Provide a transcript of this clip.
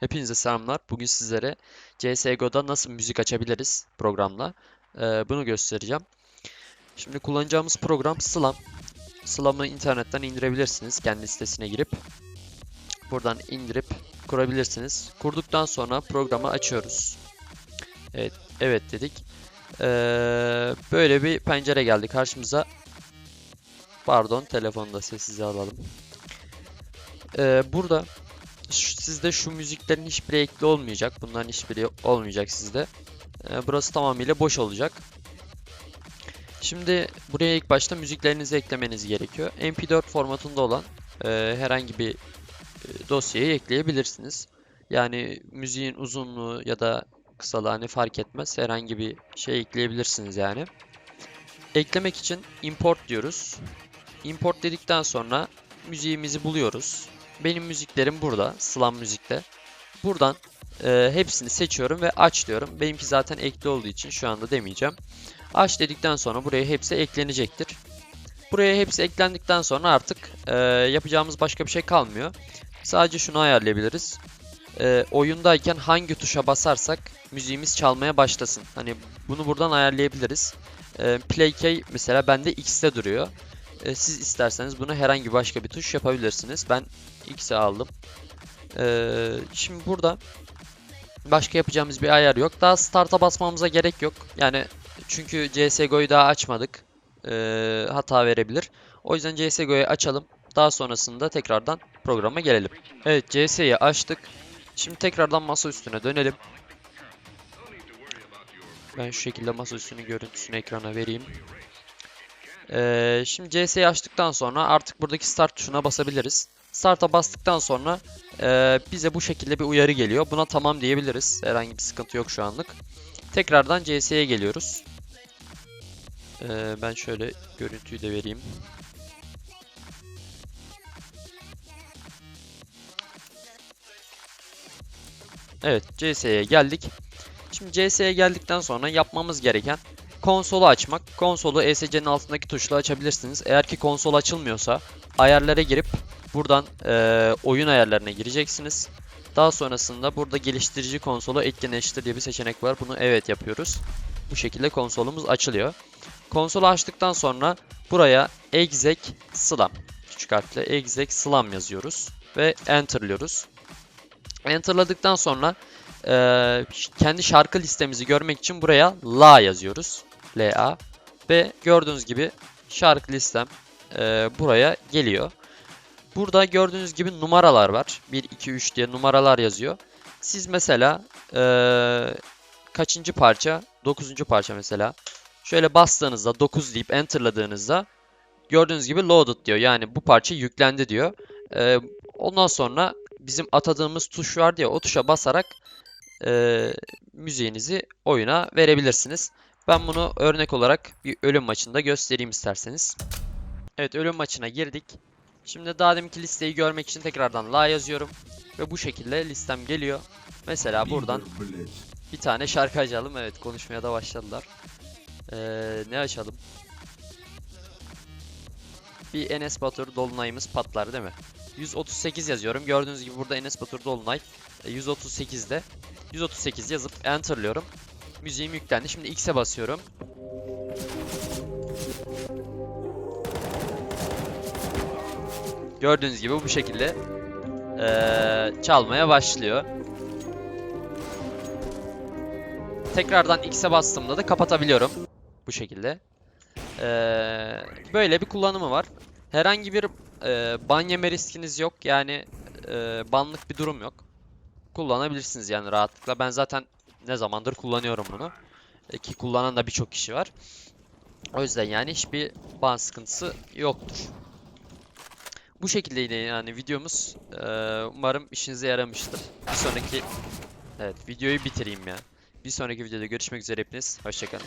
Hepinize selamlar. Bugün sizlere CSGO'da nasıl müzik açabiliriz programla ee, bunu göstereceğim. Şimdi kullanacağımız program Slam. Slam'ı internetten indirebilirsiniz. Kendi sitesine girip buradan indirip kurabilirsiniz. Kurduktan sonra programı açıyoruz. Evet, evet dedik. Ee, böyle bir pencere geldi karşımıza. Pardon, telefonu da sessize alalım. Ee, burada sizde şu müziklerin hiçbiri ekli olmayacak. Bunların hiçbiri olmayacak sizde. Ee, burası tamamıyla boş olacak. Şimdi buraya ilk başta müziklerinizi eklemeniz gerekiyor. MP4 formatında olan e, herhangi bir e, dosyayı ekleyebilirsiniz. Yani müziğin uzunluğu ya da kısalığı hani fark etmez. Herhangi bir şey ekleyebilirsiniz yani. Eklemek için import diyoruz. Import dedikten sonra müziğimizi buluyoruz. Benim müziklerim burada. Slam müzikte. Buradan e, hepsini seçiyorum ve aç diyorum. Benimki zaten ekli olduğu için şu anda demeyeceğim. Aç dedikten sonra buraya hepsi eklenecektir. Buraya hepsi eklendikten sonra artık e, yapacağımız başka bir şey kalmıyor. Sadece şunu ayarlayabiliriz. E, oyundayken hangi tuşa basarsak müziğimiz çalmaya başlasın. Hani bunu buradan ayarlayabiliriz. E, play key mesela bende X'te duruyor. E, siz isterseniz bunu herhangi başka bir tuş yapabilirsiniz. Ben X'e aldım. Ee, şimdi burada başka yapacağımız bir ayar yok. Daha start'a basmamıza gerek yok. Yani çünkü CSGO'yu daha açmadık. Ee, hata verebilir. O yüzden CSGO'yu açalım. Daha sonrasında tekrardan programa gelelim. Evet CS'yi açtık. Şimdi tekrardan masa üstüne dönelim. Ben şu şekilde masa üstünün görüntüsünü ekrana vereyim. Ee, şimdi CS'yi açtıktan sonra artık buradaki start tuşuna basabiliriz. Start'a bastıktan sonra e, bize bu şekilde bir uyarı geliyor. Buna tamam diyebiliriz. Herhangi bir sıkıntı yok şu anlık. Tekrardan CS'ye geliyoruz. Ee, ben şöyle görüntüyü de vereyim. Evet CS'ye geldik. Şimdi CS'ye geldikten sonra yapmamız gereken konsolu açmak. Konsolu ESC'nin altındaki tuşla açabilirsiniz. Eğer ki konsol açılmıyorsa ayarlara girip buradan eee, oyun ayarlarına gireceksiniz. Daha sonrasında burada geliştirici konsolu etkinleştir diye bir seçenek var. Bunu evet yapıyoruz. Bu şekilde konsolumuz açılıyor. Konsolu açtıktan sonra buraya exec slam küçük harfle exec slam yazıyoruz ve enter'lıyoruz. Enter'ladıktan sonra eee, kendi şarkı listemizi görmek için buraya la yazıyoruz. LA ve gördüğünüz gibi şarkı listem eee, buraya geliyor. Burada gördüğünüz gibi numaralar var. 1, 2, 3 diye numaralar yazıyor. Siz mesela eee, kaçıncı parça? 9. parça mesela. Şöyle bastığınızda 9 deyip enterladığınızda gördüğünüz gibi loaded diyor. Yani bu parça yüklendi diyor. Eee, ondan sonra bizim atadığımız tuş vardı ya o tuşa basarak eee, müziğinizi oyuna verebilirsiniz. Ben bunu örnek olarak bir ölüm maçında göstereyim isterseniz. Evet ölüm maçına girdik. Şimdi daha deminki listeyi görmek için tekrardan la yazıyorum. Ve bu şekilde listem geliyor. Mesela buradan bir tane şarkı açalım. Evet konuşmaya da başladılar. Ee, ne açalım? Bir Enes Batur Dolunay'ımız patlar değil mi? 138 yazıyorum. Gördüğünüz gibi burada Enes Batur Dolunay e, 138'de. 138 yazıp enterlıyorum. Müziğim yüklendi. Şimdi X'e basıyorum. Gördüğünüz gibi bu şekilde eee, çalmaya başlıyor. Tekrardan X'e bastığımda da kapatabiliyorum. Bu şekilde. Eee, böyle bir kullanımı var. Herhangi bir eee ban yeme riskiniz yok. Yani eee, banlık bir durum yok. Kullanabilirsiniz yani rahatlıkla. Ben zaten ne zamandır kullanıyorum bunu. E, ki kullanan da birçok kişi var. O yüzden yani hiçbir ban sıkıntısı yoktur. Bu şekildeydi yani videomuz. Ee, umarım işinize yaramıştır. Bir sonraki evet videoyu bitireyim ya. Bir sonraki videoda görüşmek üzere hepiniz. Hoşçakalın.